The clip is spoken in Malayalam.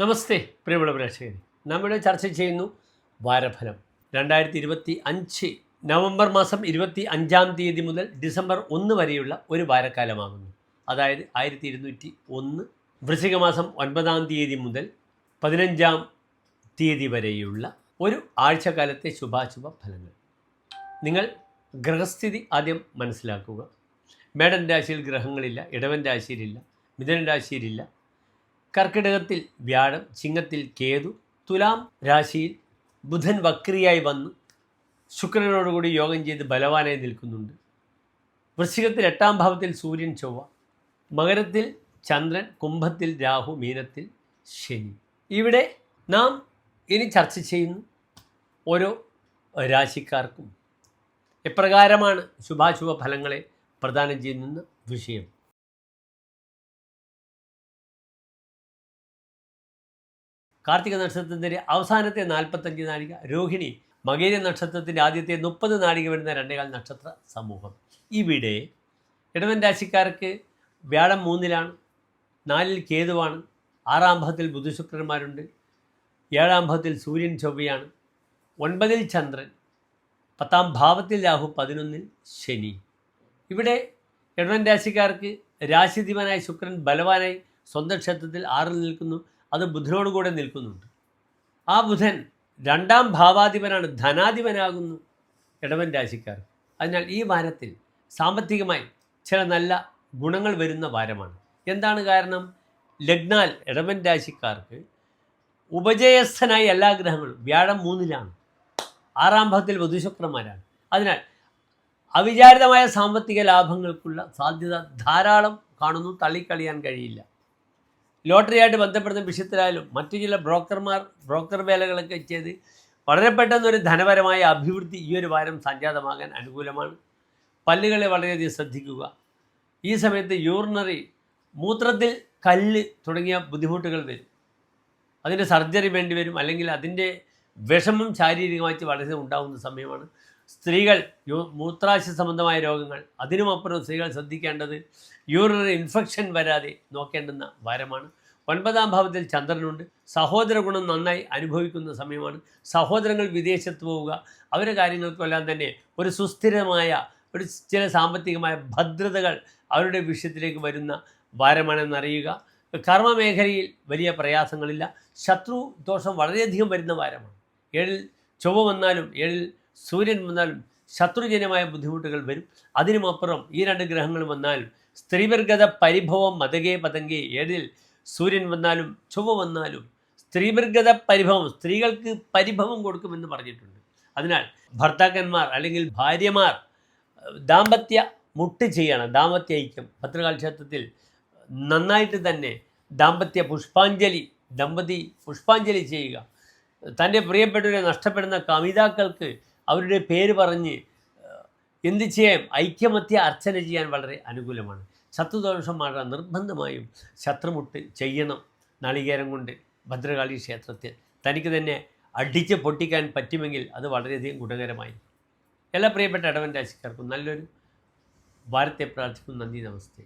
നമസ്തേ പ്രിയമുള്ള പ്രേക്ഷകരെ. നമ്മുടെ ചർച്ച ചെയ്യുന്നു വാരഫലം. രണ്ടായിരത്തി ഇരുപത്തി അഞ്ച് നവംബർ മാസം ഇരുപത്തി അഞ്ചാം തീയതി മുതൽ ഡിസംബർ ഒന്ന് വരെയുള്ള ഒരു വാരക്കാലമാകുന്നു. അതായത് ആയിരത്തി ഇരുന്നൂറ്റി ഒന്ന് വൃശ്ചിക മാസം ഒൻപതാം തീയതി മുതൽ പതിനഞ്ചാം തീയതി വരെയുള്ള ഒരു ആഴ്ചക്കാലത്തെ ശുഭാശുഭ ഫലങ്ങൾ. നിങ്ങൾ ഗ്രഹസ്ഥിതി ആദ്യം മനസ്സിലാക്കുക. മേടൻ രാശിയിൽ ഗ്രഹങ്ങളില്ല ഇടവൻ രാശിയിലില്ല മിഥുനൻ രാശിയിലില്ല കർക്കിടകത്തിൽ വ്യാഴം ചിങ്ങത്തിൽ കേതു തുലാം രാശിയിൽ ബുധൻ വക്രിയായി വന്ന്. ശുക്രനോടുകൂടി യോഗം ചെയ്ത് ബലവാനായി നിൽക്കുന്നുണ്ട്. വൃശ്ചികത്തിൽ എട്ടാം ഭാവത്തിൽ സൂര്യൻ ചൊവ്വ മകരത്തിൽ ചന്ദ്രൻ കുംഭത്തിൽ രാഹു മീനത്തിൽ ശനി. ഇവിടെ നാം ഇനി ചർച്ച ചെയ്യുന്നു ഓരോ രാശിക്കാർക്കും. എപ്രകാരമാണ് ശുഭാശുഭ ഫലങ്ങളെ പ്രദാനം ചെയ്യുന്ന വിഷയം? കാർത്തിക നക്ഷത്രത്തിന്റെ അവസാനത്തെ നാൽപ്പത്തഞ്ച് നാഴിക രോഹിണി മകേര നക്ഷത്രത്തിന്റെ ആദ്യത്തെ മുപ്പത് നാഴിക വരുന്ന രണ്ടേകാൽ നക്ഷത്ര സമൂഹം. ഇവിടെ ഇടവൻ രാശിക്കാർക്ക് വ്യാഴം മൂന്നിലാണ് നാലിൽ കേതുവാണ് ആറാം ഭാഗത്തിൽ ബുധശുക്രന്മാരുണ്ട് ഏഴാം ഭാഗത്തിൽ സൂര്യൻ ചൊവ്വയാണ് ഒൻപതിൽ ചന്ദ്രൻ പത്താം ഭാവത്തിൽ രാഹു പതിനൊന്നിൽ ശനി. ഇവിടെ ഇടവൻ രാശിക്കാർക്ക് രാശിധിപനായ ശുക്രൻ ബലവാനായി സ്വന്തം ക്ഷേത്രത്തിൽ ആറിൽ നിൽക്കുന്നു. അത് ബുധനോട് കൂടെ നിൽക്കുന്നുണ്ട്. ആ ബുധൻ രണ്ടാം ഭാവാധിപനാണ് ധനാധിപനാകുന്നു ഇടവൻ രാശിക്കാർ അതിനാൽ ഈ വാരത്തിൽ സാമ്പത്തികമായി ചില നല്ല ഗുണങ്ങൾ വരുന്ന വാരമാണ്. എന്താണ് കാരണം? ലഗ്നാൽ ഇടവൻ രാശിക്കാർക്ക് ഉപജയസ്ഥനായ എല്ലാ ഗ്രഹങ്ങളും വ്യാഴം മൂന്നിലാണ്. ആറാം ഭാഗത്തിൽ വധുശുക്രന്മാരാണ്. അതിനാൽ അവിചാരിതമായ സാമ്പത്തിക ലാഭങ്ങൾക്കുള്ള സാധ്യത ധാരാളം കാണുന്നു തള്ളിക്കളിയാൻ കഴിയില്ല. ലോട്ടറിയായിട്ട് ബന്ധപ്പെടുന്ന വിഷയത്തിലായാലും മറ്റു ചില ബ്രോക്കർമാർ ബ്രോക്കർ വേലകളൊക്കെ ചെയ്ത് വളരെ പെട്ടെന്നൊരു ധനപരമായ അഭിവൃദ്ധി ഈ ഒരു വാരം സംജാതമാകാൻ അനുകൂലമാണ്. പല്ലുകളെ വളരെയധികം ശ്രദ്ധിക്കുക. ഈ സമയത്ത് യൂറിനറി മൂത്രത്തിൽ കല്ല് തുടങ്ങിയ ബുദ്ധിമുട്ടുകൾ വരും. അതിന്റെ സർജറി വേണ്ടി വരും. അല്ലെങ്കിൽ അതിന്റെ വിഷമം ശാരീരികമായിട്ട് വളരെ ഉണ്ടാകുന്ന സമയമാണ്. സ്ത്രീകൾ മൂത്രാശ സംബന്ധമായ രോഗങ്ങൾ അതിനുമപ്പുറം സ്ത്രീകൾ ശ്രദ്ധിക്കേണ്ടത് യൂറിനറി ഇൻഫെക്ഷൻ വരാതെ നോക്കേണ്ടുന്ന വാരമാണ് ഒൻപതാം ഭാവത്തിൽ ചന്ദ്രനുണ്ട്. സഹോദര ഗുണം നന്നായി അനുഭവിക്കുന്ന സമയമാണ്. സഹോദരങ്ങൾ വിദേശത്ത് പോവുക അവരുടെ കാര്യങ്ങൾക്കെല്ലാം തന്നെ ഒരു സുസ്ഥിരമായ ഒരു ചില സാമ്പത്തികമായ ഭദ്രതകൾ അവരുടെ വിഷയത്തിലേക്ക് വരുന്ന വാരമാണെന്നറിയുക കർമ്മമേഖലയിൽ വലിയ പ്രയാസങ്ങളില്ല. ശത്രു ദോഷം വളരെയധികം വരുന്ന വാരമാണ് ഏഴിൽ ചൊവ്വ വന്നാലും ഏഴിൽ സൂര്യൻ വന്നാൽ ശത്രുജനമായ ബുദ്ധിമുട്ടുകൾ വരും. അതിനുമപ്പുറം ഈ രണ്ട് ഗ്രഹങ്ങൾ വന്നാൽ സ്ത്രീവർഗത പരിഭവം മതകേ പതങ്കേ. ഏതിൽ സൂര്യൻ വന്നാലും ചൊവ്വ വന്നാലും സ്ത്രീവർഗത പരിഭവം സ്ത്രീകൾക്ക് പരിഭവം കൊടുക്കുമെന്ന് പറഞ്ഞിട്ടുണ്ട്. അതിനാൽ ഭർത്താക്കന്മാർ അല്ലെങ്കിൽ ഭാര്യമാർ ദാമ്പത്യ മുട്ട് ചെയ്യണം ദാമ്പത്യ ഐക്യം. ഭദ്രകാലക്ഷേത്രത്തിൽ നന്നായിട്ട് തന്നെ ദാമ്പത്യ പുഷ്പാഞ്ജലി ദമ്പതി പുഷ്പാഞ്ജലി ചെയ്യുക. തന്റെ പ്രിയപ്പെട്ടവരെ നഷ്ടപ്പെടുന്ന കവിതാക്കൾക്ക് അവരുടെ പേര് പറഞ്ഞ് എന്ത് ചെയ്യാം? ഐക്യമത്യ അർച്ചന ചെയ്യാൻ വളരെ അനുകൂലമാണ്. ശത്രുദോഷം മാറാൻ നിർബന്ധമായും ശത്രുമുട്ട് ചെയ്യണം നാളികേരം കൊണ്ട് ഭദ്രകാളി ക്ഷേത്രത്തിൽ. തനിക്ക് തന്നെ അടിച്ച് പൊട്ടിക്കാൻ പറ്റുമെങ്കിൽ അത് വളരെയധികം ഗുണകരമായി. എല്ലാ പ്രിയപ്പെട്ട ഇടവൻ രാശിക്കാർക്കും നല്ലൊരു വാരത്തെ പ്രാർത്ഥിക്കും നന്ദി നമസ്തേ.